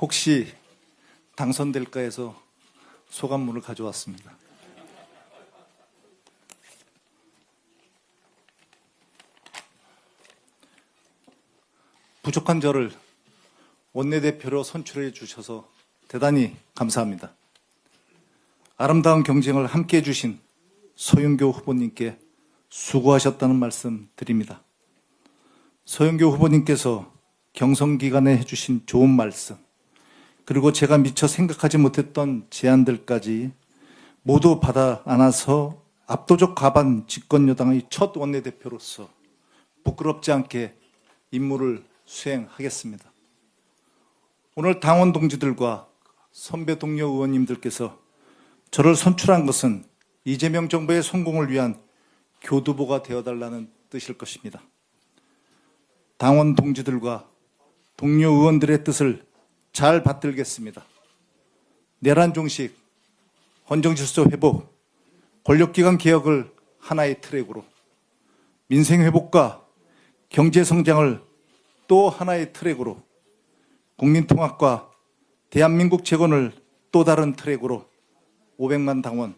혹시 당선될까 해서 소감문을 가져왔습니다. 부족한 저를 원내대표로 선출해 주셔서 대단히 감사합니다. 아름다운 경쟁을 함께 해주신 서윤교 후보님께 수고하셨다는 말씀 드립니다. 서영교 후보님께서 경선 기간에 해주신 좋은 말씀, 그리고 제가 미처 생각하지 못했던 제안들까지 모두 받아 안아서 압도적 과반 집권 여당의 첫 원내대표로서 부끄럽지 않게 임무를 수행하겠습니다. 오늘 당원 동지들과 선배 동료 의원님들께서 저를 선출한 것은 이재명 정부의 성공을 위한 교두보가 되어달라는 뜻일 것입니다. 당원 동지들과 동료 의원들의 뜻을 잘 받들겠습니다. 내란 종식, 헌정 질서 회복, 권력기관 개혁을 하나의 트랙으로, 민생 회복과 경제 성장을 또 하나의 트랙으로, 국민 통합과 대한민국 재건을 또 다른 트랙으로 500만 당원,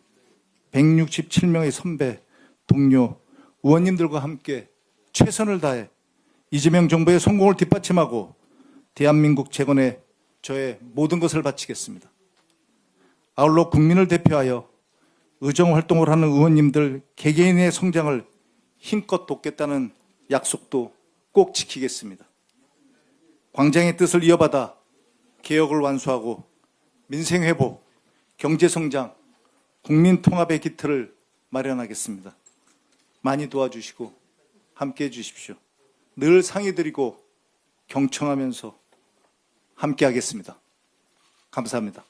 167명의 선배, 동료, 의원님들과 함께 최선을 다해 이재명 정부의 성공을 뒷받침하고 대한민국 재건에 저의 모든 것을 바치겠습니다. 아울러 국민을 대표하여 의정 활동을 하는 의원님들 개개인의 성장을 힘껏 돕겠다는 약속도 꼭 지키겠습니다. 광장의 뜻을 이어받아 개혁을 완수하고 민생 회복, 경제 성장, 국민 통합의 기틀을 마련하겠습니다. 많이 도와주시고 함께 해 주십시오. 늘 상의 드리고 경청하면서 함께 하겠습니다. 감사합니다.